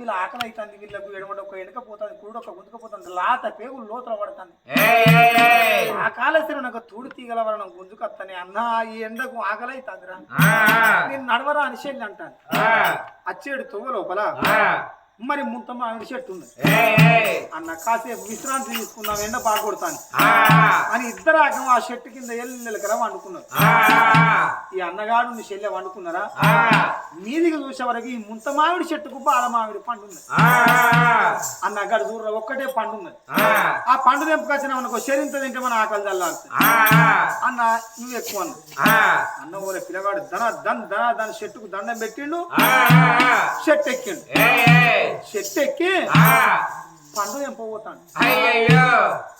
వీళ్ళ ఆకలి అవుతుంది వీళ్ళకు ఎడమడ ఒక ఎడకపోతుంది కుడు ఒక గుంజుకపోతుంది లాత పేగులు లోతుల పడుతుంది. ఆ కాళేశ్వరం నాకు తూడు తీగల వలన గుంజుకొస్తానే అన్న ఈ ఎండకు ఆకలి అవుతుందిరా నేను నడవరా అని చెల్లి అంటాను అచ్చేడు తువ్వ లోపల మరి ముంత మామిడి చెట్టు ఉంది. అన్న కాసేపు విశ్రాంతి తీసుకుందాం ఎండ బాగా కొడతాను అని ఇద్దరు ఆకం ఆ చెట్టు కింద ఎల్లెలకరా వండుకున్నారు. ఈ అన్నగాడు నీ చెల్లె వండుకున్నారా? మీదికి చూసే వరకు ఈ ముంత మామిడి చెట్టుకు బాల మామిడి పండు ఉంది అన్నగాడు చూడరా ఒక్కటే పండు ఉన్నది. ఆ. పండు తెంపుకొచ్చిన మనకు శరీంత తింటే మన ఆకలి చల్లారుతుంది అన్న నువ్వు ఎక్కువ అన్న అన్న ఓలే పిల్లగాడు దన దన్ దన దాని చెట్టుకు దండం పెట్టిండు. చెట్టు ఎక్కిండు. చెట్టు ఎక్కి పండు తెంపబోతాడు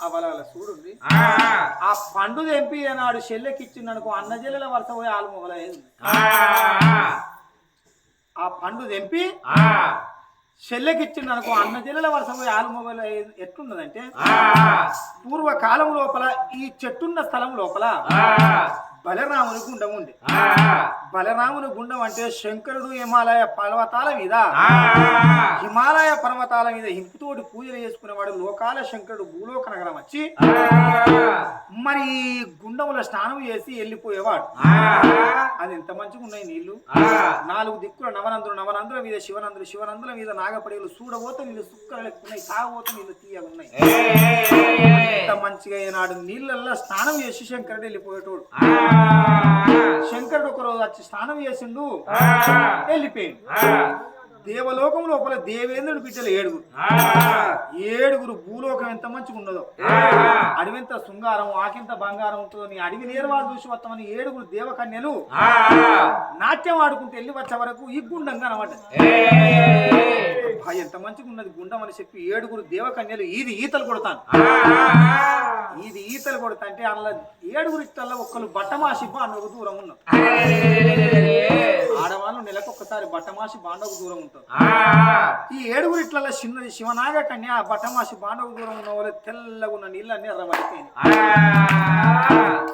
అవల చూడుంది. ఆ. పండు తెంపి నాడు అనుకో అన్న చెల్లెల వరుస పోయి ఆలు మొగలయ్యేది ఆ పండు తెంపి చెల్లెకిచ్చిండు అనుకో అన్న చెల్లెల వరుస పోయి ఆలు మొగలు ఎట్లున్నదంటే పూర్వకాలం లోపల ఈ చెట్టున్న స్థలం లోపల బలరాముని గుండం ఉంది. బలరాముని గుండం అంటే శంకరుడు హిమాలయ పర్వతాల మీద హిమాలయ పర్వతాల మీద హింపుతోటి పూజలు చేసుకునేవాడు లోకాల శంకరుడు భూలోక నగరం వచ్చి మరి గుండంలో స్నానం చేసి వెళ్ళిపోయేవాడు. అది ఎంత మంచిగా ఉన్నాయి నీళ్ళు. నాలుగు దిక్కుల నవనందులు నవనందుల మీద శివనందులు శివనందుల మీద నాగపడిలు చూడబోతే నీళ్ళు సుక్కలు లెక్కున్నాయి తాగబోతే నీళ్ళు తీయగా ఉన్నాయి. ఎంత మంచిగా ఈనాడు నీళ్ళల్లో స్నానం చేసి శంకరుడు వెళ్ళిపోయేటోడు. శంకరుడు ఒక రోజు వచ్చి స్నానం చేసిండు వెళ్ళిపోయిండు. దేవలోకం లోపల దేవేంద్రుడు బిడ్డలు ఏడుగురు. ఏడుగురు భూలోకం ఎంత మంచిగా ఉన్నదో. అడవింత శృంగారం ఆకింత బంగారం ఉంటుందో నీ అడవి నేర్వాలు చూసి వస్తామని ఏడుగురు దేవకన్యలు నాట్యం ఆడుకుంటూ వెళ్ళి వచ్చే వరకు కనబడ్డది. అబ్బా, ఎంత మంచిగా ఉన్నది గుండం అని చెప్పి ఏడుగురు దేవకన్యలు ఇది ఈతలు కొడతాను. ఇది ఈతలు కొడతా అంటే అందులో ఏడుగురు ఇట్టల్లో ఒక్కరు బట్టమాసి బాండవ దూరం ఉన్నాం ఆడవాళ్ళు నెలకు ఒక్కసారి బట్టమాసి బాండవ దూరం ఉంటారు. ఈ ఏడుగురు ఇట్లలో చిన్నది శివనాగ కన్య ఆ బట్టమాసి బాండవ దూరం ఉన్న వాళ్ళు తెల్లగా ఉన్న నీళ్ళన్నీ ఎర్రబడిపోయింది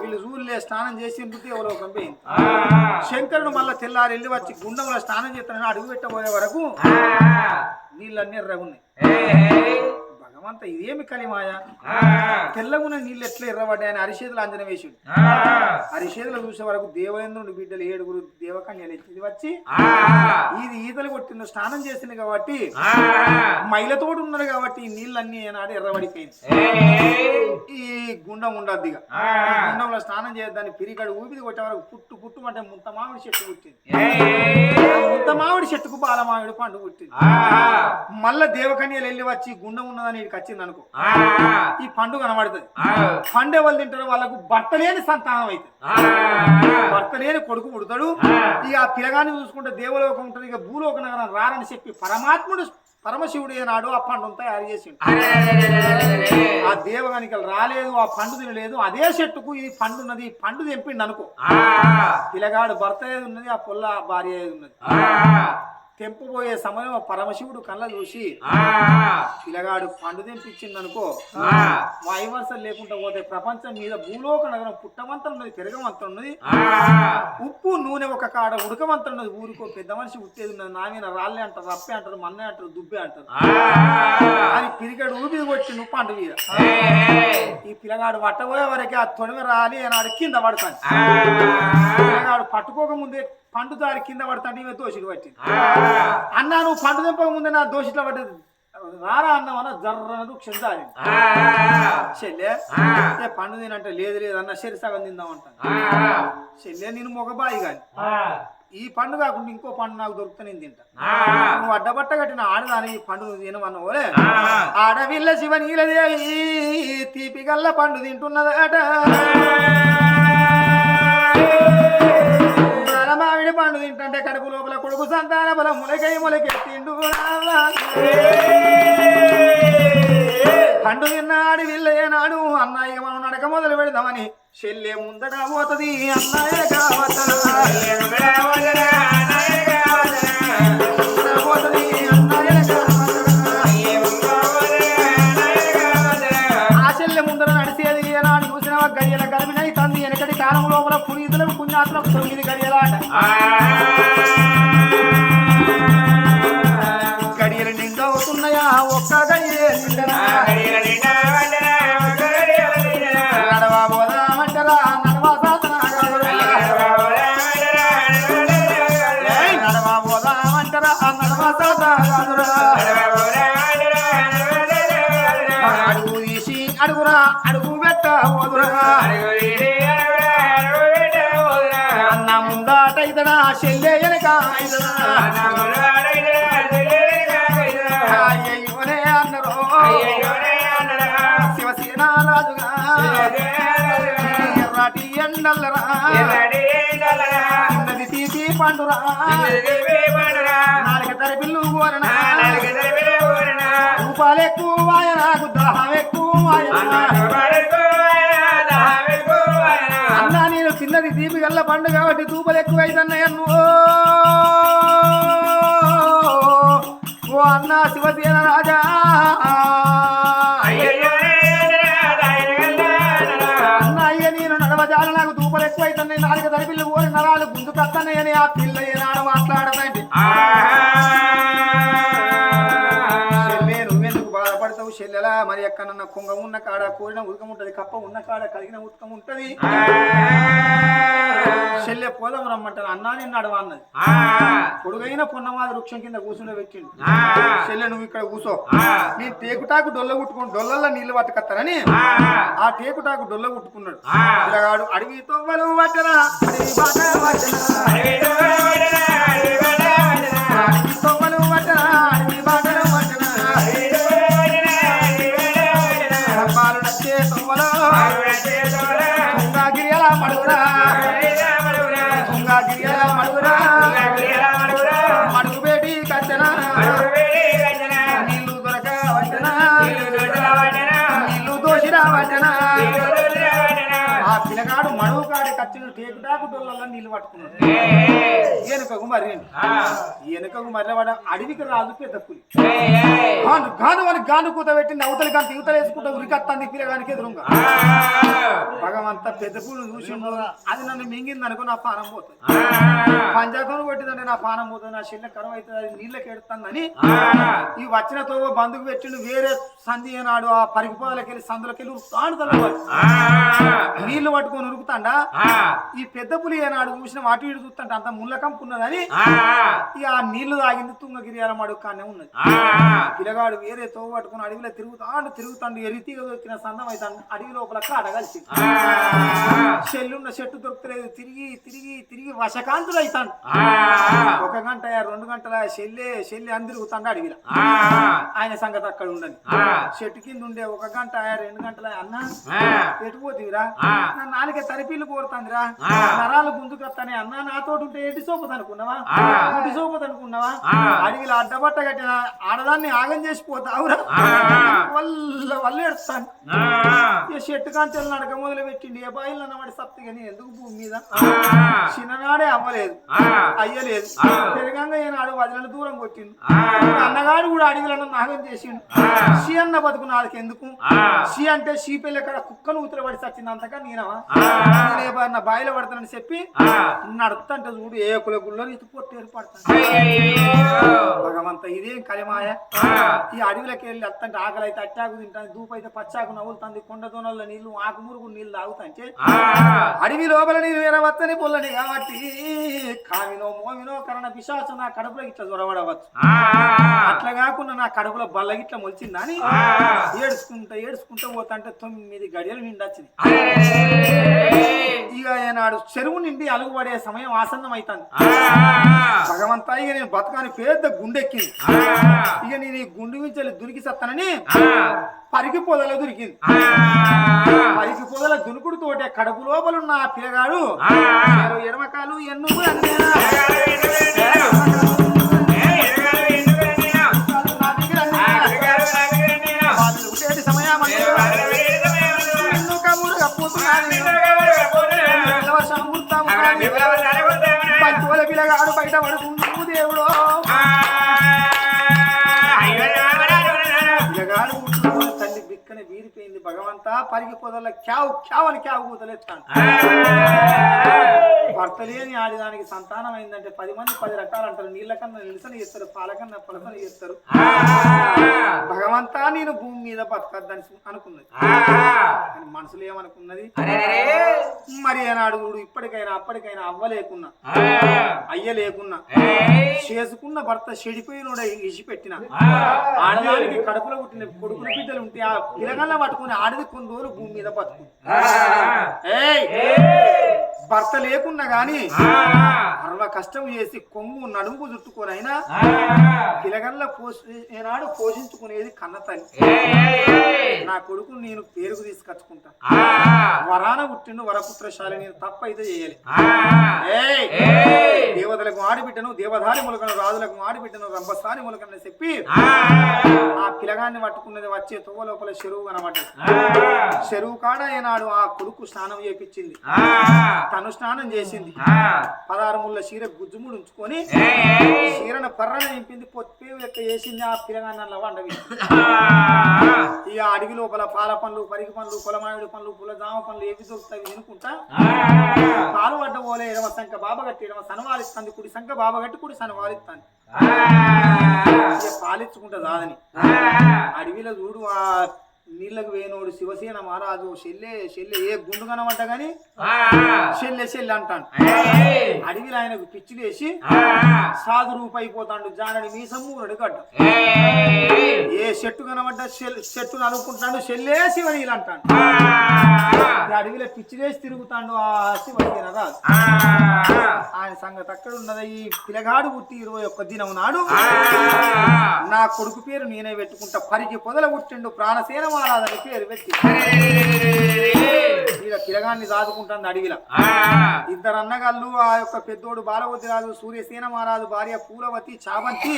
వీళ్ళు జూల్లే స్నానం చేసి ఎవరో పంపింది శంకరుడు మళ్ళా తెల్లారి వెళ్ళి వచ్చి గుండంలో స్నానం చేస్తానని అడుగు పెట్టబోయే వరకు నీళ్ళన్నీ ఎర్రగున్నాయి భగవంత ఇదేమి కలిమాయ తెల్లగున్న నీళ్ళు ఎట్లా ఎర్రబడ్డాయని అరిచేతులు అంజన వేసిండు. అరిచేతులు చూసే వరకు దేవేంద్రుడి బిడ్డలు ఏడుగురు దేవకన్యలు ఎత్తి వచ్చి ఇది ఈతలు కొట్టిండు స్నానం చేసింది కాబట్టి మైలతోడు ఉన్నారు కాబట్టి ఈ నీళ్ళన్నీ ఏనాడు ఎర్రబడిపోయింది. ఈ గుండం ఉండద్దు ఇక. ఈ గుండంలో స్నానం చేయద్దని పిరిగడు ఊపిరి కొట్టే వరకు పుట్టు పుట్టు అంటే ముంత మామిడి చెట్టు పుట్టింది. ముంత మామిడి చెట్టుకు బాల మామిడి పండు పుట్టింది. మళ్ళా దేవకన్యలు వెళ్ళి వచ్చి గుండం ఉన్నదని ఇక్కడికి వచ్చింది అనుకో. ఈ పండు కనబడుతుంది. పండు ఎవరు తింటారో వాళ్ళకు భర్త లేని సంతానం అవుతుంది భర్త లేని కొడుకు పుడతాడు. ఇక ఆ పిల్లగాన్ని చూసుకుంటే దేవలోకం ఉంటుంది. ఇక భూలోక నగరం రారని చెప్పి పరమాత్ముడు పరమశివుడు ఏనాడు ఆ పండును తయారు చేసిండు. ఆ దేవగానికలు రాలేదు ఆ పండు తినలేదు. అదే చెట్టుకు ఇది పండు ఉన్నది. ఈ పండు తెంపిండు అనుకో. పిల్లగాడు భర్త ఏది ఉన్నది ఆ పొల్ల భార్య ఏది ఉన్నది. తెంపబోయే సమయం పరమశివుడు కళ్ళ చూసి పిల్లగాడు పండు తెంపించింది అనుకో వాయువర్షాలు లేకుండా పోతే ప్రపంచం మీద భూలోక నగరం పుట్టమంతం ఉన్నది పెరగమంతం ఉన్నది ఉప్పు నూనె ఒక కాడ ఉడకమంతం ఉన్నది ఊరికో పెద్ద మనిషి ఉట్టేది ఉన్నది నా మీద రాళ్ళే అంటారు రప్పే అంటారు మన్నే అంటారు దుబ్బే అంటారు. అని పిరిగాడు ఊపిరి కొట్టి నువ్వు పండు మీద ఈ పిల్లగాడు పట్టబోయే వరకే ఆ తొడిమ రాలి నాడు కింద పడతాను పిల్లగాడు పట్టుకోక ముందే పండు దారి కింద పడతాంటే ఈమె దోషుడు పట్టింది. అన్నా నువ్వు పండు తెంపక ముందే నా దోషిలో పడ్డది. రారా అన్నామన్న జర్రనదు క్షందాలి చెల్లె ఏ పండు తినంటే లేదు లేదు అన్న సరి సగం తిందామంటాను చెల్లె నేను మొగబాయి గాని. ఈ పండు కాకుండా ఇంకో పండు నాకు దొరికితే నేను తింటా. నువ్వు అడ్డబట్ట కట్టిన ఆడదాని ఈ పండు నువ్వు తినమన్నావులే. ఆడవిల్ల శివ నీలదేవి తీపి గల్ల పండు తింటున్నదట. మామిడి పండు తింటే కడుపు లోపల కొడుకు సంతాన బలం ములకై ములకెత్తిండు పండు తిన్నాడు వీళ్ళేనాడు అన్నయ్య మనం నడక మొదలు పెడదామని. చెల్లె ముందట పోతది అన్నయ్య కావతల. పోతది ఆ చెల్లె ముందర నడిచేది ఏనాడు? చూసిన గడియల కలిపినై తంది వెనకటి కాలం లోపల రాత్రి ఒక తొమ్మిది గడియలాట గడియలు ఒక్క గడియే నిండనా? నడవా పోదామంటరా నడవా నడవా నడవా అడుగు తీసి అడుగురా అడుగు పెట్ట పోదురా ముందాట ముందాటైతడా చెల్లె వెనక అయ్యయ్యోనే అన్నరో. శివసేన రాజుగా. ఎర్రాటి ఎండల్లరా. నది తీసి పండురా. నాలుగు తరపిల్లు కోరనా రూపాలు ఎక్కువ దాహం ఎక్కువ నేను దీపి గల్ల పండు కాబట్టి దూపలు ఎక్కువ ఓ అన్న శివసేన రాజా. అన్న అయ్య నేను నడవజాల నాకు దూపలు ఎక్కువైతున్నాయి. నాలుగు తరపిల్లు ఓరి నరాలు గుంజు కత్తన్నాయని ఆ పిల్ల ఏనాడు మరి ఎక్కడన్నా కుంగ ఉన్న కాడ కోరిన ఉదకం ఉంటది కప్ప ఉన్న కాడ కలిగిన ఉదకం ఉంటది. చెల్లె పోదాం రమ్మంటారు. అన్నా నిన్ను అడవ అన్నది పొడుగైన పొన్నమాది వృక్షం కింద కూర్చుండే పెట్టిండు. చెల్లె నువ్వు ఇక్కడ కూసో. నేను టేకుటాకు డొల్ల కుట్టుకుని డొల్లల్లో నీళ్ళు పట్టుకొస్తారని. ఆ. టేకుటాకు డొల్ల కుట్టుకున్నాడు. అడవి తొవ్వలు పట్టరా. డొల్లలో నీళ్ళు పట్టుకున్నాడు. వెనుకకు మరి వెనుకకు మరి వాడు అడవికి రాదు పెద్ద పులి. గాను గాను అని గాను కూత పెట్టి అవతలి కాంతి యువతలు వేసుకుంటా ఉరికత్తాంది పిల్లగానికి ఎదురుగా. భగవంత పెద్ద పూలు చూసిండు. అది నన్ను మింగింది అనుకో నా పానం పోతుంది. పంచాయతం కొట్టిందంటే నా పానం పోతుంది. నా చెల్లె కరువు అవుతుంది అది నీళ్ళకి ఎడుతుందని ఈ వచ్చిన తోవ బంధుకు పెట్టిండు. వేరే సంధి నాడు ఆ పరిగిపోదలకి వెళ్ళి సందులకి వెళ్ళి ఉరుకుతాడు తలవాడు నీళ్ళు పట్టుకొని ఉరుకుతాండా? ఈ పెద్ద పులి ఏనాడు చూసిన అటు ఇటు చూస్తుంటే అంత ముళ్ళ కంపు ఉన్నదని ఇక ఆ నీళ్ళు తాగింది తుంగగిరి అలమాడు కానే ఉన్నది పిల్లగాడు వేరే తోవ పట్టుకుని అడవిలో తిరుగుతాండు తిరుగుతాండు ఎరితీగ దొరికిన సందం అవుతాడు అడవి లోపల కాడ కలిసి చెల్లున్న చెట్టు దొరుకుతలేదు తిరిగి తిరిగి తిరిగి వశకాంతులు అవుతాడు ఒక గంట రెండు గంటల చెల్లె చెల్లె అని తిరుగుతాడు అడవిలో. ఆయన సంగతి అక్కడ ఉండదు. చెట్టు కింద ఉండే ఒక గంట రెండు గంటల అన్న నా నాలుగే తరిపిల్లు కోరుతాందిరా. నరాలు గుంజుకొస్తానే అన్న నాతో ఉంటే ఎటు సోపతి అనుకున్నావా గుడి సోపతి అనుకున్నావా? అడవిలో అడ్డబట్ట కట్టిన ఆడదాన్ని ఆగం చేసిపోతావురా వల్ల వల్ల ఎడుస్తాను ఇక చెట్టు కాంచెలు నడక మొదలు పెట్టిండి. ఏ బాయిలు అన్నవాడి సత్తి కానీ ఎందుకు భూమి మీద? చిన్ననాడే అవ్వలేదు. అయ్యలేదు. పెరగంగా ఈనాడు వదిలిన దూరం కొట్టిండు. అన్నగాడు కూడా అడవిలో నాగం చేసిండు. షీ అన్న బతుకు నాలుగు ఎందుకు షీ అంటే షీ పిల్ల ఇక్కడ కుక్కను ఉత్తర పడి సచ్చింది అంతగా నేనవా? నేనేమన్నా బాయిలో పడతానని చెప్పి నడుతుంటే చూడు ఏ కుల గుళ్ళో ఇది పొట్టు ఏర్పడతాను భగవంత ఇదేం కలిమాయ ఈ అడవిలోకి వెళ్ళి అత్తంటే ఆకలి అయితే అట్టాకు తింటాను దూపు అయితే పచ్చాకు నవ్వులుతుంది కొండ దోనల్లో నీళ్ళు ఆకు మురుగు నీళ్ళు తాగుతాంటే అడవి లోపల నీరు వేరవచ్చని పొల్లని కాబట్టి కామినో మోమినో కరణ పిశాచు నా కడుపులో ఇట్లా జ్వరపడవచ్చు అట్లా కాకుండా నా కడుపులో బల్ల గిట్ల మొలిచిందా అని ఏడుచుకుంటా ఏడుచుకుంటా పోతాంటే తొమ్మిది గడియలు నిండొచ్చింది ఇక ఏనాడు చెరువు నిండి అలుగుపడే సమయం ఆసన్నం అవుతుంది భగవంతా ఇక నేను బతకాని పెద్ద గుండెక్కింది. ఇక నేను ఈ గుండు నుంచి దురికి సత్తానని పరికి పొదల దొరికింది. పరికి పొదల దునుకుడు తోటే కడుపు లోపల ఉన్న ఆ పిల్లగాడు ఎడమకాలు ఎన్ను అన్నేనా? పిల్లగాడు బయట పడుకుంటూ దేవుడు దిక్కనే వీరిపోయింది భగవంతా. పరిగి పొదల క్యావు క్యావ్ అని క్యావు కూతలేస్తాను భర్త లేని ఆడిదానికి సంతానం అయిందంటే పది మంది పది రకాలు అంటారు నీళ్ళ కన్నా నిలసన చేస్తారు పాల కన్నా పలసన చేస్తారు. భగవంతా నేను భూమి మీద బతకద్దని అనుకున్నది. కానీ మనసులో ఏమనుకున్నది? మరి ఏనాడు చూడు ఇప్పటికైనా అప్పటికైనా అవ్వ లేకున్నా అయ్య లేకున్నా చేసుకున్న భర్త చెడిపోయినోడ ఇసిపెట్టిన. ఆడదానికి కడుపులో పుట్టిన కొడుకుల బిడ్డలు ఉంటే ఆ పిలగల్ల పట్టుకుని ఆడది కొన్ని రోజులు భూమి మీద బతుకు. భర్త లేకున్నా గాని అరవ కష్టం చేసి కొంగు నడుము చుట్టుకోనైనా పిలగల్ల పోషి ఏనాడు పోషించుకునేది కన్న తల్లి. నా కొడుకు నేను పేరుకు తీసుకొచ్చుకుంటా. వరాన పుట్టిండు వరపుత్రశాలి నేను తప్పైతే చేయాలి. ఏయ్! దేవతలకు ఆడిబిడ్డను దేవధారి ములకను రాజులకు ఆడిబిడ్డను రంభస్థాని ములకను చెప్పి ఆ. పిలగాన్ని పట్టుకున్నది వచ్చే తొవ్వ లోపల చెరువు కనబడ్డది. చెరువు కాడ ఏనాడు ఆ కొడుకు స్నానం చేపించింది. తను స్నానం చేసింది. పదహారు ముళ్ళ చీర గుజ్జుముడు ఉంచుకొని చీరను పర్రన నింపింది పొత్తి లెక్క వేసింది ఆ పిలగాన్ని అలా వండవి ఇక అడవి లోపల పాల పండ్లు పరికి పండ్లు పొలమాయుడు పండ్లు పుల జామ పండ్లు ఏవి దొరుకుతాయి తినుకుంటా పాలు పడ్డ పోలే ఎడమ సంఖ బాబ కట్టి ఎడమ సనవాలిస్తుంది కుడి సంఖ బాబ కట్టి కుడి సనవాలిస్తుంది ఇక పాలించుకుంటా దాదని అడవిలో చూడు ఆ నీళ్ళకు వేనోడు శివసేన మహారాజు చెల్లె చెల్లె ఏ గుండు కనమంట గాని చెల్లె చెల్లె అంటాడు. అడవిలో ఆయనకు పిచ్చిలేసి సాధు రూపైపోతాడు జానడి మీసమ్ము గడ్డ ఏ చెట్టు కనబడ్డ చెట్టు నలుపుకుంటాడు చెల్లే శివనీలు అంటాడు. అడవిలో పిచ్చిలేసి తిరుగుతాడు ఆ శివసేన రాజు. ఆయన సంగతి అక్కడ ఉన్నది. ఈ పిల్లగాడు పుట్టి ఇరవై ఒక్క దినం నాడు కొడుకు పేరు నేనే పెట్టుకుంటా. పరికి పొదల పుట్టిండు ప్రాణసేన మహారాజని పేరు పెట్టి. ఈడ పిలగాన్ని దాదుకుంటుంది అడవిలో. ఇద్దరు అన్నగాళ్ళు ఆ యొక్క పెద్దోడు బాలవతి రాజు సూర్యసేన మహారాజు భార్య పూలవతి చావంతి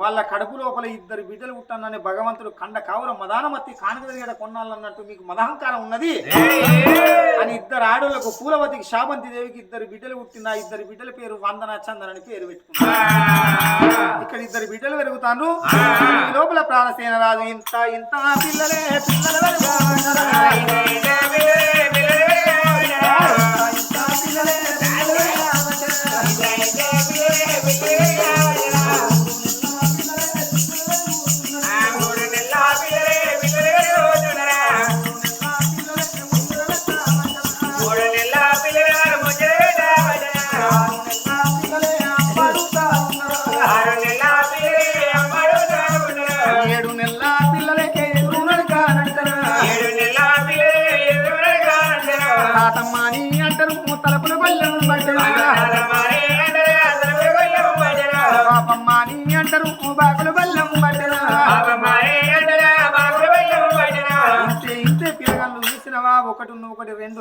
వాళ్ళ కడుపు లోపల ఇద్దరు బిడ్డలు పుట్టానని భగవంతుడు కండ కావుర మదానమత్తి కానుక కొన్నాళ్ళన్నట్టు మీకు మదహంకారం ఉన్నది? అని ఇద్దరు ఆడోళ్ళకు పూలవతికి శాబంతి దేవికి ఇద్దరు బిడ్డలు పుట్టిన ఇద్దరు బిడ్డల పేరు వందన చందన అని పేరు పెట్టుకున్నారు. ఇక్కడ ఇద్దరు బిడ్డలు పెరుగుతాను ఈ లోపల ప్రాణసేన రాజు ఇంత ఇంత పిల్లలే పిల్లల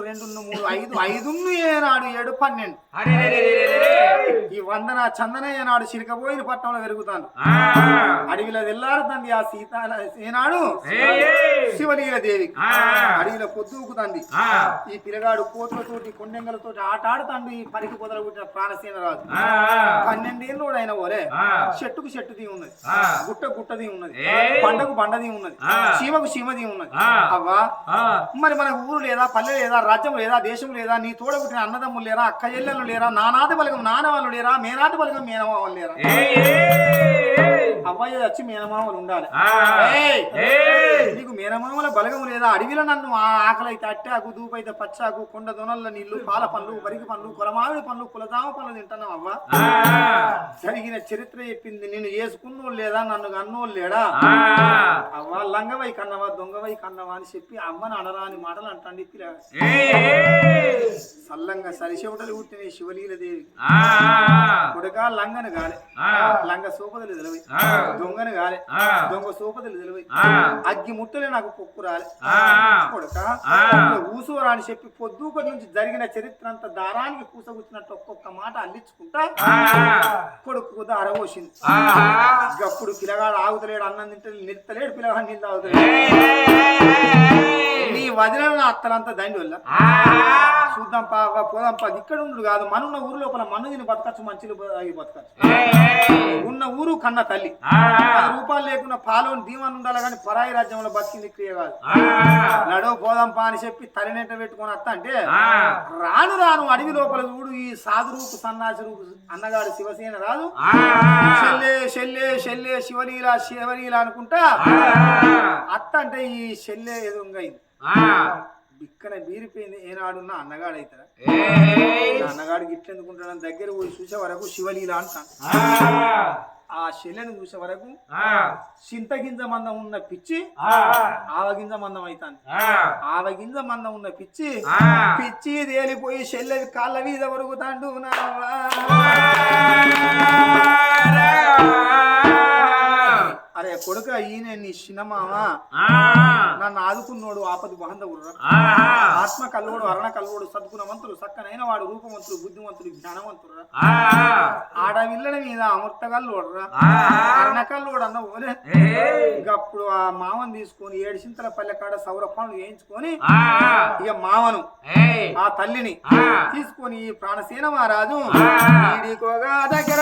రెండు రెండు మూడు ఐదు ఐదు ఏనాడు ఏడు పన్నెండు. ఈ వందన చందన ఏనాడు చిరికపోయిన పట్టణంలో పెరుగుతాను అడవిలో తెల్లారుతుంది ఆ సీత ఏనాడు శివలీల దేవి. అడవిలో పొద్దుకుతుంది. ఈ పిల్లగాడు కోతులతోటి కొండెంగలతోటి ఆట ఆడుతాండు. ఈ పరికి పొదల పుట్టిన ప్రాణసేన రాజు. పన్నెండేళ్ళు అయిన పోలే చెట్టుకు చెట్టుది ఉన్నది. గుట్ట గుట్టది ఉన్నది. బండకు బండది ఉన్నది. చీమకు చీమది ఉన్నది. అవ్వా. మరి మనకు ఊరు లేదా పల్లె లేదా రాజ్యం లేదా దేశం లేదా నీ తోడ పుట్టిన అన్నదమ్ములు లేరా అక్క చెల్లెళ్ళు లేరా నానాది బలగం నానవాళ్ళు లేరా మేనాటి బలగం మేనవాళ్ళు లేరా? అవ్వయ్య వచ్చి మేనమామలు ఉండాలి! నీకు మేనమామల బలగం లేదా? అడవిలో నన్ను ఆకలి అయితే అట్టాకు దూపైతే పచ్చాకు కొండ దొనల్ల నీళ్ళు పాల పండ్లు వరికి పండ్లు కులమావిడి పండ్లు కులదామ పండ్లు తింటున్నావు అవ్వ? జరిగిన చరిత్ర చెప్పింది. నిన్ను చేసుకున్నోళ్ళు లేదా? నన్ను కన్నోళ్ళు లేడా? అవ్వ లంగవై కన్నవా దొంగవై కన్నవా అని చెప్పి అమ్మని అనరాని మాటలు అంటాండి సల్లంగా సరిశెవటలు పుట్టిన శివలీల దేవి కొడుక లంగను గాలే. లంగ సోపదలు తెలివి. దొంగను గాలే. దొంగ సోపదలు తెలివి. అగ్గి ముట్టలే నాకు పొక్కు రాలే. కొడుక ఊసోరా అని చెప్పి పొద్దుకొటి నుంచి జరిగిన చరిత్ర అంతా దారానికి కూసగుచ్చినట్టు ఒక్కొక్క మాట అల్లించుకుంటా కొడుకు దార పోసింది. గప్పుడు పిల్లగాడు ఆగుతలేడు అన్నం తింటే నిత్తలేడు పిల్లగాడు నీళ్ళు తాగుతలేడు. నీ వదిన అత్తలంతా దండి వల్ల. చూద్దాం పా పోదాం పా ఇక్కడ ఉండు కాదు. మనున్న ఊరు లోపల మన్ను తిని బతకచ్చు మంచిలు బతకచ్చు. ఉన్న ఊరు కన్న తల్లి. పది రూపాయలు లేకుండా పాలోని దీవన్ ఉండాలి కానీ పరాయి రాజ్యంలో బతికింది క్రియ కాదు. నడో పోదాం పా అని చెప్పి తలినెట్ట పెట్టుకొని వస్తా అంటే రాను రాను అడవి లోపల చూడు ఈ సాధు రూపు సన్నాసి రూపు అన్నగాడు శివసేన రాదు. షెల్లే షెల్లే షెల్లే శివలీల శివలీల అనుకుంటా అత్త అంటే ఈ షెల్లే ఎదురుగా ఇది. బిక్కన బీరిపోయింది ఏనాడున్న అన్నగాడు అవుతారా అన్నగాడికి ఇట్లెందుకుంటాడని దగ్గర పోయి చూసే వరకు శివలీల అంటాను ఆ! శల్యను చూసే వరకు చింతగింజ మందం ఉన్న పిచ్చి ఆవగింజ మందం అవుతాను ఆవగింజ మందం ఉన్న పిచ్చి పిచ్చి తేలిపోయి చెల్లెది కాళ్ళ మీద వరుగుతాండు నావా. అరే కొడుక ఈయన నీ చిన్నమామ. నన్ను ఆదుకున్నోడు ఆపది బాంధవుడు ఆత్మ కల్లోడు అరణ కల్లోడు సద్గుణవంతుడు సక్కనైన వాడు రూపవంతుడు బుద్ధివంతుడు జ్ఞానవంతుడు ఆడవిల్లల మీద అమృతగల్లోడురా అరణ కల్లోడు అన్న ఓలే అప్పుడు ఆ మామను తీసుకొని ఏడు చింతల పల్లె కాడ సౌర పనులు వేయించుకొని ఇక మామను ఆ తల్లిని తీసుకొని ఈ ప్రాణసేన మహారాజు దగ్గర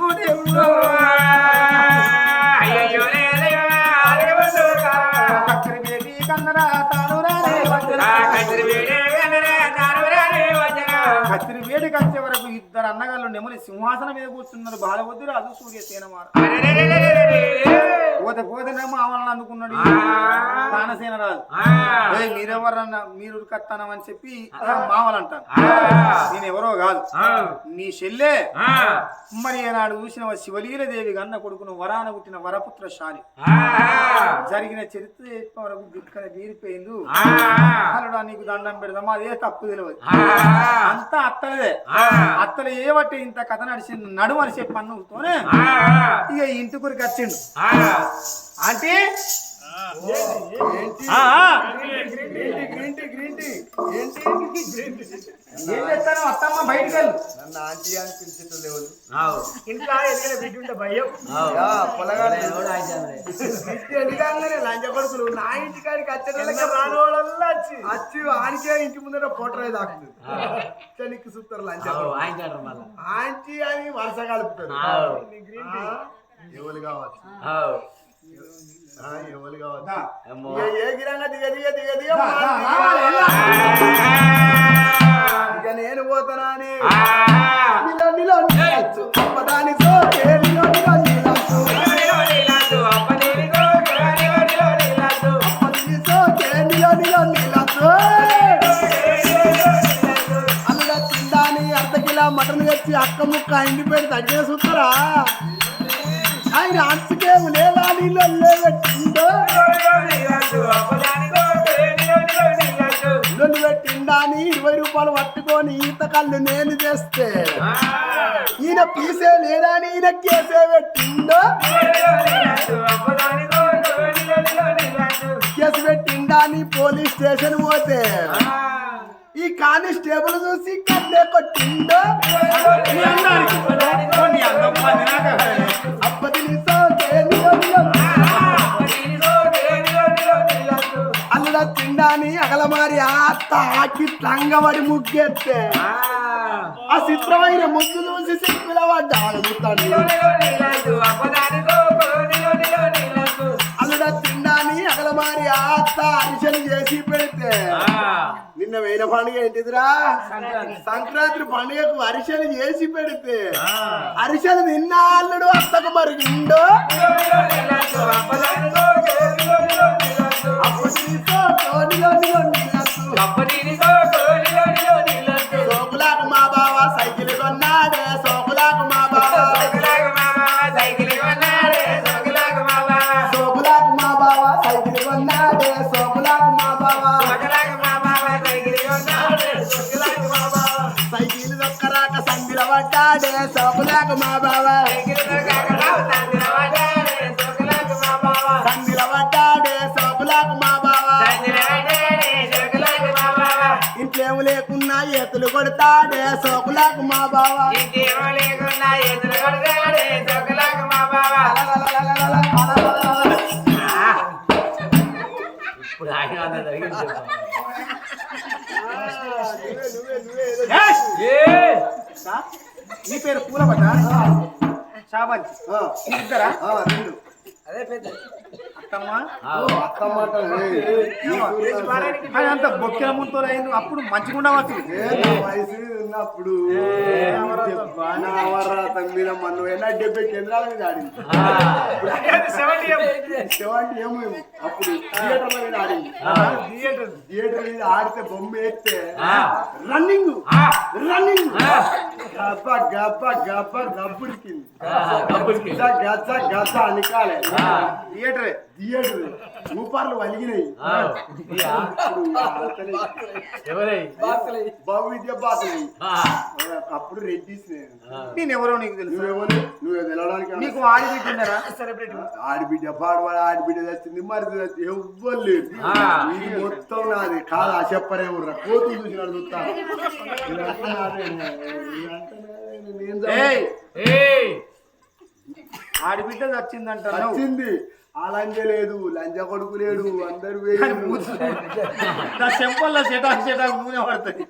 అన్నగారు నెమలి సింహాసనం మీద కూర్చున్నారు. బాలబుద్ధి రాజు సూర్యసేనమార పోతే పోతేనేమో ఆవలను అందుకున్నాడు. రాజు. ఏయ్, మీరెవరన్నా మీరు కట్టానమని చెప్పి మామలు అంటాను నేను ఎవరో కాదు. నీ చెల్లె. మరి నాడు చూసిన శివలీల దేవి గన్న కొడుకును వరాన పుట్టిన వరపుత్ర శాలి. జరిగిన చరిత్ర వరకు దిక్కన తీరిపోయింది అల్లుడా నీకు దండం పెడదామా అదే తప్పు తెలియదు. అంతా అత్తలదే. అత్తలు ఏ బట్టి ఇంత కథ నడిచింది నడుము అని చెప్పి అన్నుతోనే ఇక ఇంటి గురికి వచ్చిండు. అంటే ఏం చేస్తాను అత్తమ్మ బయటికి వెళ్ళు. నన్ను ఆంటీ అని పిలిచేట లేవు ఇంట్లో ఎదిగిన బిడ్డ ఉంటే భయం. పొలగాడు. ఎదిగానే లంచ కొడుకులు నా ఇంటి కాడికి వచ్చేటోళ్ళకి రానోళ్ళల్లా వచ్చి వచ్చి ఆనికే ఇంటి ముందర దాకుతుంది చెనికి చూస్తారు లంచ. ఆంటీ అని వరుస కలుపుతారు. ఎవరు కావచ్చు? ఎవరు కావచ్చు దా. ఇక ఏ గిరంగా దిగ దిగ దిగ దిగ దా, దా, రావాలి, వెళ్ళు. ఇక నేను పోతానా అని నిలో నిలో సోకే కిలో మటన్ తెచ్చి అక్క ముక్క ఇంటి పేరు తగ్గిన చూస్తారా ఆయన అంతకే లేదా నీళ్ళు పెట్టిందో ఇల్లు పెట్టిండా అని ఇరవై రూపాయలు పట్టుకొని ఈత కళ్ళు నేను చేస్తే. ఈయన పీసే లేదా అని ఈయన కేసే పెట్టిందో కేసు పెట్టిండా అని పోలీస్ స్టేషన్ పోతే. ఈ కానిస్టేబుల్ చూసి కట్టే కొట్టిండో. అల్లుడ అగలమారి ఆత్త ఆకి తంగబడి ముగ్గెత్తే. ఆ చిత్రమైన ముగ్గు చూసి సిక్కుల అల్లుడ తిండాని అగలమారి ఆత్త అరిచలు చేసి పెడితే. నిన్న వేల పండుగ ఏంటిదిరా? సంక్రాంతి పండుగకు అరిసెలు చేసి పెడితే. అరిసెలు నిన్న అల్లుడు అత్తకు మరిగిండో. అప్పుడు సోకులాకు మా బావ సైకిల్ కొన్నాడే సోకులాకు మా బావ. సైకిల్ కొన్నాడే సోకులాకు మా బావ సోకులాకు మా బావ సైకిల్ కొన్నాడే సోకులాకు మా బావ. సోకులాకు మా బావ సైకిల్ కొన్నాడే సోకులాకు మా బావ సైకిల్ దొక్కరాక సందిల పడ్డాడే సోకులాకు మా బావ. సైకిల్ మా బావ ఇంట్లేము లేకున్నా ఎత్తులు కొడతాడే సోకులకు మా బావ. ఇప్పుడు ఆయన జరిగింది? నీ పేరు పూలపట షాబాజీ ఆ, ఇద్దరా? ఆ, రెండు. అంత బొక్కిన ముంతో అయింది అప్పుడు మంచిగా ఉండవచ్చు వయసు ఉన్నప్పుడు మీద మనం ఎలా డెబ్బై కేంద్రాల మీద ఆడింది సెవెంటీ ఏమో అప్పుడు థియేటర్ల మీద ఆడింది థియేటర్ మీద ఆడితే బొమ్మ వేస్తే రన్నింగ్ రన్నింగ్ గబ్బ గబ్బ గబ్బ గబ్బుడికింది గచ్చ గచ్చ గచ్చ అనికాలే థియేటరే థియేటర్. రూపాయలు వలిగినాయి. బాబు విద్య బాతలు. ఆ, అప్పుడు రెడ్డిస్ నేను. ఎవరో నీకు తెలుసు? నువ్వెవరు? నువ్వు తెలవడానికి నీకు ఆడి పెట్టిందరా ఆడిబిడ్డ పాడవాడు ఆడిబిడ్డ తెచ్చింది మరి తెచ్చింది ఎవ్వరు లేదు ఆ. ఇది మొత్తం నాది. కాదు ఆ చెప్పరే ఉర్రా కోతులు చూసినాడు చూస్తా. ఇదంతా నాదే. ఇదంతా నాదే. నేను ఏయ్ ఏయ్ ఆడి బిడ్డ వచ్చిందంట వచ్చింది ఆ లంజ లేదు లంజ కొడుకు లేడు అందరు నా చెంపల్లో చెటాకు చెటాకు నూనె పడుతుంది.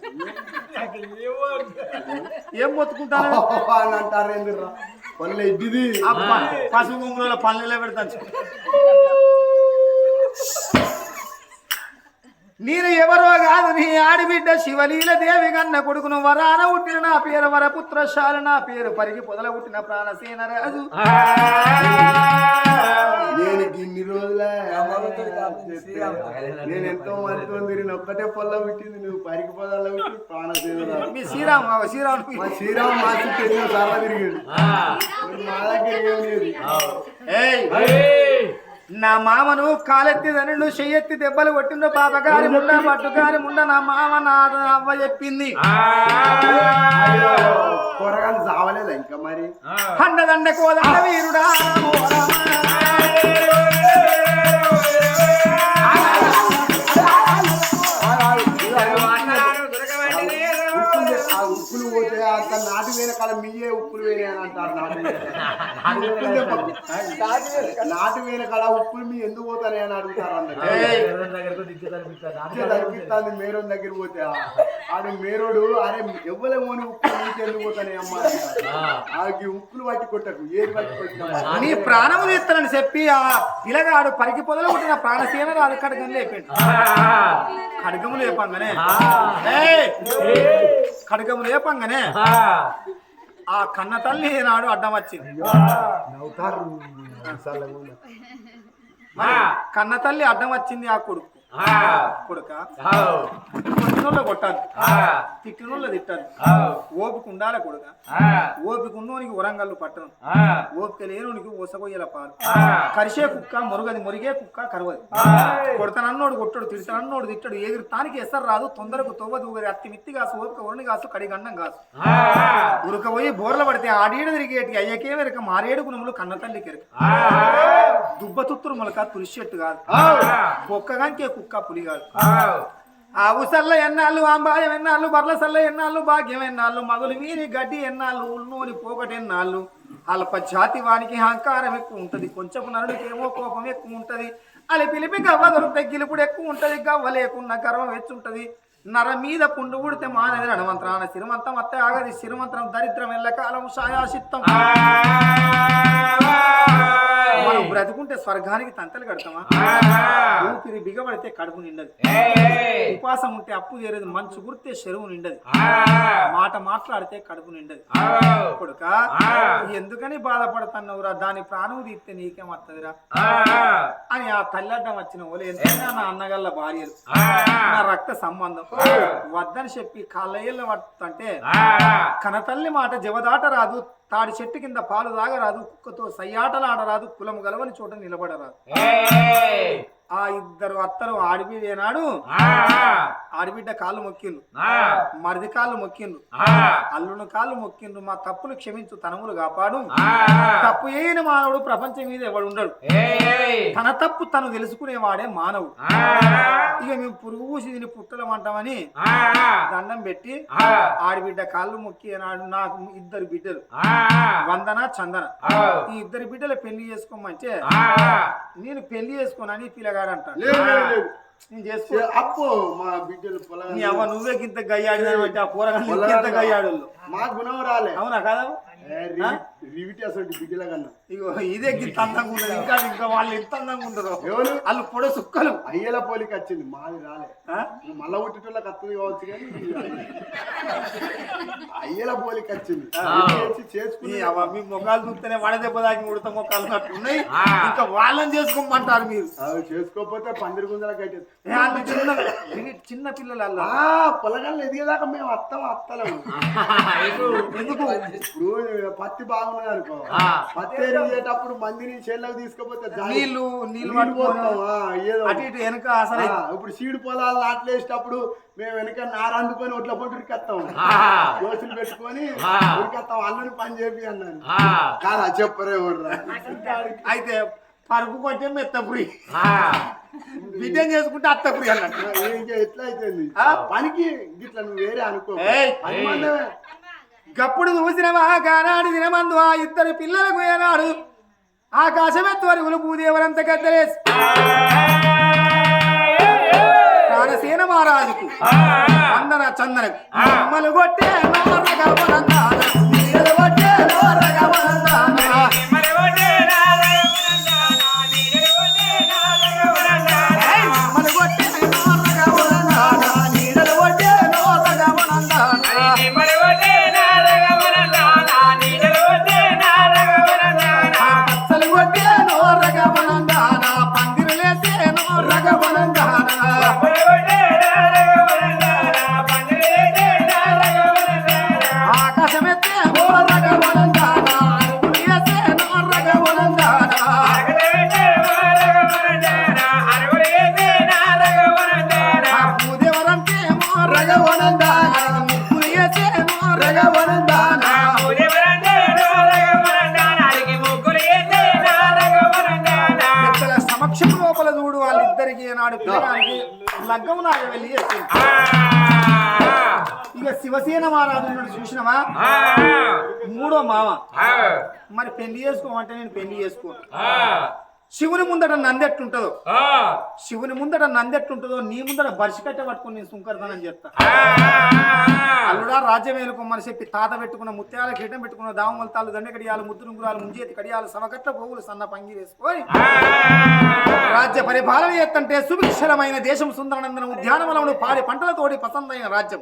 ఏం మొత్తుకుంటాను అని అంటారు ఎందుకురా పల్లె ఇడ్డిది. పసుపు గుంగులో పల్లెలో పెడతాను నేను ఎవరో కాదు నీ ఆడిబిడ్డ శివలీల దేవి కన్న కొడుకును వరాన పుట్టిన నా పేరు వరపుత్రశాల నా పేరు పరిగి పొదల పుట్టిన ప్రాణసేన రాజు. నేను ఇన్ని రోజుల నేను ఎంతో మందితో తిరిగిన ఒక్కటే పొల్ల పుట్టింది నువ్వు పుట్టి ప్రాణసేన మీ శ్రీరామ్ శ్రీరామ్. శ్రీరామ్ మా చుట్టూ సార్లు తిరిగాడు. మా దగ్గర ఏం లేదు. నా మామను కాలెత్తి ధనులు చెయ్యెత్తి దెబ్బలు కొట్టిండు పాపగారి ముండ పట్టుగారి ముండ నా మామ నా అవ్వ చెప్పింది. అయ్యో, కూరగాయలు చావలేదా ఇంకా మరి? కోదండ వీరుడా. ఉప్పులు పోతే అంత నాటు వెనకాల అని అంటారు నాటు. నాటు వెనకాల ఉప్పులు మీ ఎందుకు పోతానే అని అడుగుతారు అందరు. ఏయ్, దగ్గరకు దిక్కు కనిపిస్తాను ఇచ్చే కనిపిస్తుంది మేరోన్ దగ్గర పోతే. ఆడు మేరోడు అరే ఎవ్వలేమోని ఉప్పులు నీకు ఎందుకు పోతానే అమ్మా. ఆకి ఉప్పులు పట్టి కొట్టకు ఏది పట్టి కొట్టినా నీ ప్రాణము తీస్తానని చెప్పి ఆ పిల్లగాడు పరికి పొదలు పుట్టిన ప్రాణసేన రాదు కడగం లేపిండు. ఖడ్గము లేపంగానే. ఏయ్, ఖడ్గము లేపంగానే. ఆ కన్న తల్లి నాడు అడ్డం వచ్చింది. కన్న తల్లి అడ్డం వచ్చింది ఆ కొడుకు. కొడుక. కొట్టినోళ్ళు కొట్టాలి. తిట్టినోళ్ళు తిట్టాలి. ఓపిక ఉండాలి కొడుక. ఓపిక ఉన్నోనికి ఉరంగల్లు పట్టణం ఓపిక లేనునికి ఊసగొయ్యల పాలు. కరిసే కుక్క మురుగది మురిగే కుక్క కరవది. కొడతానన్నోడు కొట్టడు తిడతానన్నోడు తిట్టడు. ఎగిరి తానికి ఎసరు రాదు తొందరకు తొవ్వ దూగది అత్తి మిత్తి కాసు ఓపిక ఉరుని కాసు కడి గండం కాసు. ఉరక పోయి బోర్ల పడితే ఆడీడు తిరిగేటి అయ్యకే వెరక మారేడు గుణములు కన్న తల్లికి ఎరక దుబ్బ తుత్తురు మొలక తులిసి చెట్టు కాదు. కుక్కగాంకే కుక్క పులి కాదు. ఆ. ఉసల్ల ఎన్నాళ్ళు ఆంబాయం ఎన్నాళ్ళు బర్ల సల్ల ఎన్నాళ్ళు భాగ్యం ఎన్నాళ్ళు మగులు వీరి గడ్డి ఎన్నాళ్ళు ఉల్నూరి పోకటి ఎన్నాళ్ళు. అల్ప జాతి వానికి అహంకారం ఎక్కువ ఉంటది. కొంచెం నరుడికి ఏమో కోపం ఎక్కువ ఉంటది. అలి పిలిపి గవ్వ దొరికితే గిలుపుడు ఎక్కువ ఉంటది. గవ్వ లేకున్న గర్వం హెచ్చుంటది నర మీద పుండు ఉడితే మానది రణమంత్రాన సిరిమంతం అత్తే ఆగది. సిరిమంత్రం దరిద్రం ఎల్లకాలం సాయాసిత్తం మనం బ్రతుకుంటే స్వర్గానికి తంతలు కడతామా? ఊపిరి బిగబడితే కడుపు నిండదు. ఉపాసం ఉంటే అప్పు చేరేది మంచు గుర్తే చెరువు నిండదు. మాట మాట్లాడితే కడుపు నిండదు. కొడుక ఎందుకని బాధపడుతున్నావురా? దాని ప్రాణం తీస్తే నీకేమత్తదిరా అని ఆ తల్లడ్డం వచ్చిన ఓలే నా అన్నగల్ల భార్యలు? నా రక్త సంబంధం. వద్దని చెప్పి కాళ్ళయ్యల పడుతుంటే కనతల్లి మాట జవదాట రాదు. తాడి చెట్టు కింద పాలు తాగరాదు కుక్కతో సయ్యాటలాడరాదు కులం గలవని చోట నిలబడరాదు. ఆ ఇద్దరు అత్తరు ఆడిబిడ్డ నాడు ఆడిబిడ్డ కాళ్ళు మొక్కిండ్రు. మరిది కాళ్ళు మొక్కిండ్రు. అల్లుని కాళ్ళు మొక్కిండ్రు. మా తప్పులు క్షమించు తనములు కాపాడు. తప్పు అయిన మానవుడు ప్రపంచం మీద ఎవడు ఉండడు. తన తప్పు తను తెలుసుకునేవాడే మానవుడు. ఇక మేము పురుగు పూసి తిని పుట్టలు అంటామని దండం పెట్టి ఆడిబిడ్డ కాళ్ళు మొక్కి నాడు నాకు ఇద్దరు బిడ్డలు. వందన చందన. ఈ ఇద్దరు బిడ్డలు పెళ్ళి చేసుకోమంటే నేను పెళ్ళి చేసుకోనని పిల్లగాడు నేను చేసుకో. ఏ, అప్పు మా బిడ్డలు పొలం నీ అవ్వ నువ్వే గింత గయ్యాడు అంటే ఆ కూరగాయలు గయ్యాడు మా గుణం రాలే అవునా కదా? రివిటి అసలు బిడ్డల కన్నా. ఇగో ఇదే అందంగా ఉండదు ఇంకా ఇంకా వాళ్ళు ఎంత అందంగా ఉండరు ఎవరు? వాళ్ళు పొడ సుక్కలు. అయ్యల పోలికి వచ్చింది మాది రాలే. మళ్ళా పుట్టేటోళ్ళకి వస్తుంది కావచ్చు కానీ అయ్యల పోలికి వచ్చింది. చేసుకుని అవ్వ మీ మొగాలు చూస్తేనే వడ దెబ్బ దాకి ఉడత మొక్కలు ఉన్నాయి. ఇంకా వాళ్ళని చేసుకోమంటారు మీరు. అవి చేసుకోకపోతే పందిరి గుంజల కట్టేది. ఏ, వాళ్ళు చిన్న చిన్న పిల్లలు అల్ల ఆ పొలగాళ్ళు ఎదిగేదాకా మేము అత్తం అత్తలేము. ఎందుకు ఇప్పుడు పత్తి బాగున్నది అనుకో. పత్తి ఎరిగేటప్పుడు మందిని చేళ్ళకి తీసుకుపోతే నీళ్ళు నీళ్ళు ఏదో అటు ఇటు వెనక అసలు. ఇప్పుడు సీడు పొలాలు నాట్లేసేటప్పుడు మేము వెనక నార అందుకొని ఒట్ల పొట్టు ఉరికెత్తాం. దోశలు పెట్టుకొని ఉరికెత్తాం. అన్నని పని చేపి అన్నాను. కాదా చెప్పరే అయితే పరుపు కొంటే మెత్తపురి. బిడ్డ చేసుకుంటే అత్తపురి అన్నట్టు. ఎట్లా అయిపోయింది పనికి గిట్లా నువ్వు వేరే అనుకో. గప్పుడు చూసినవా గానాడు దినమందు ఆ ఇద్దరు పిల్లలకు ఏనాడు? ఆకాశమెత్తు వరుగులు భూదేవరంత గద్దలేసి. ప్రాణసేన మహారాజుకు. వందన చందనకు. అమ్మలు కొట్టే లగ్గం వెళ్ళి చేసింది ఇక శివసేన మహారాజు చూసినవా? మూడో మామ. మరి పెళ్ళి చేసుకోమంటే నేను పెళ్ళి చేసుకోను. శివుని ముందట నందెట్టుంటదో? శివుని ముందట నందెట్టుంటదో నీ ముందట బరిసి కట్ట పట్టుకుని నేను సుంకరదనని చెప్తా అల్లుడా రాజ్యం ఏలుకోమని చెప్పి తాత పెట్టుకున్న ముత్యాల కిరీటం పెట్టుకున్న దామలతాలు దండ కడియాలు ముద్దురుంగురాలు ముంజేతి కడియాలు సమకట్ల పోగులు సన్న పంగి వేసుకొని రాజ్య పరిపాలన చేస్తంటే సుభిక్షరమైన దేశం సుందరనందన ఉద్యానవనములు పాడి పంటలతోటి పసందైన రాజ్యం.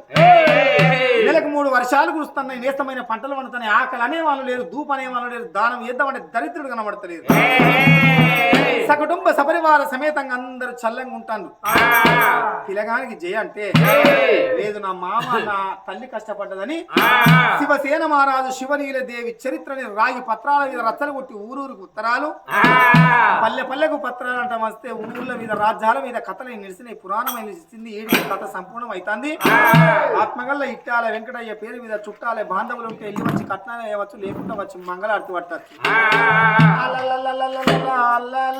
నెలకు మూడు వర్షాలు కురుస్తున్నాయి నేస్తమైన పంటలు వండుతున్నాయి ఆకలి అనేవాళ్ళు లేదు ధూప అనేవాళ్ళు లేదు దానం చేద్దామంటే దరిద్రుడు కనబడతలేదు. సకుటుంబ సపరివార సమేతంగా అందరు చల్లంగా ఉంటాను పిలగానికి జయ అంటే లేదు నా మామ నా తల్లి కష్టపడ్డదని శివసేన మహారాజు శివనీల దేవి చరిత్రని రాగి పత్రాల మీద రచ్చలు కొట్టి ఊరూరికి ఉత్తరాలు. పల్లె పల్లెకు పత్రాలు అంట వస్తే ఊళ్ళ మీద రాజ్యాల మీద కథలు నిలిచినాయి పురాణమైన నిలిచింది. ఏడు కథ సంపూర్ణం అవుతుంది ఆత్మగల్ల ఇట్టాల వెంకటయ్య పేరు మీద చుట్టాలే బాంధవులు ఉంటే వెళ్ళి వచ్చి కట్నాలు వేయవచ్చు లేకుండా వచ్చి మంగళారతి పట్టచ్చు. అలలలలలలల, అలల, నేరలల.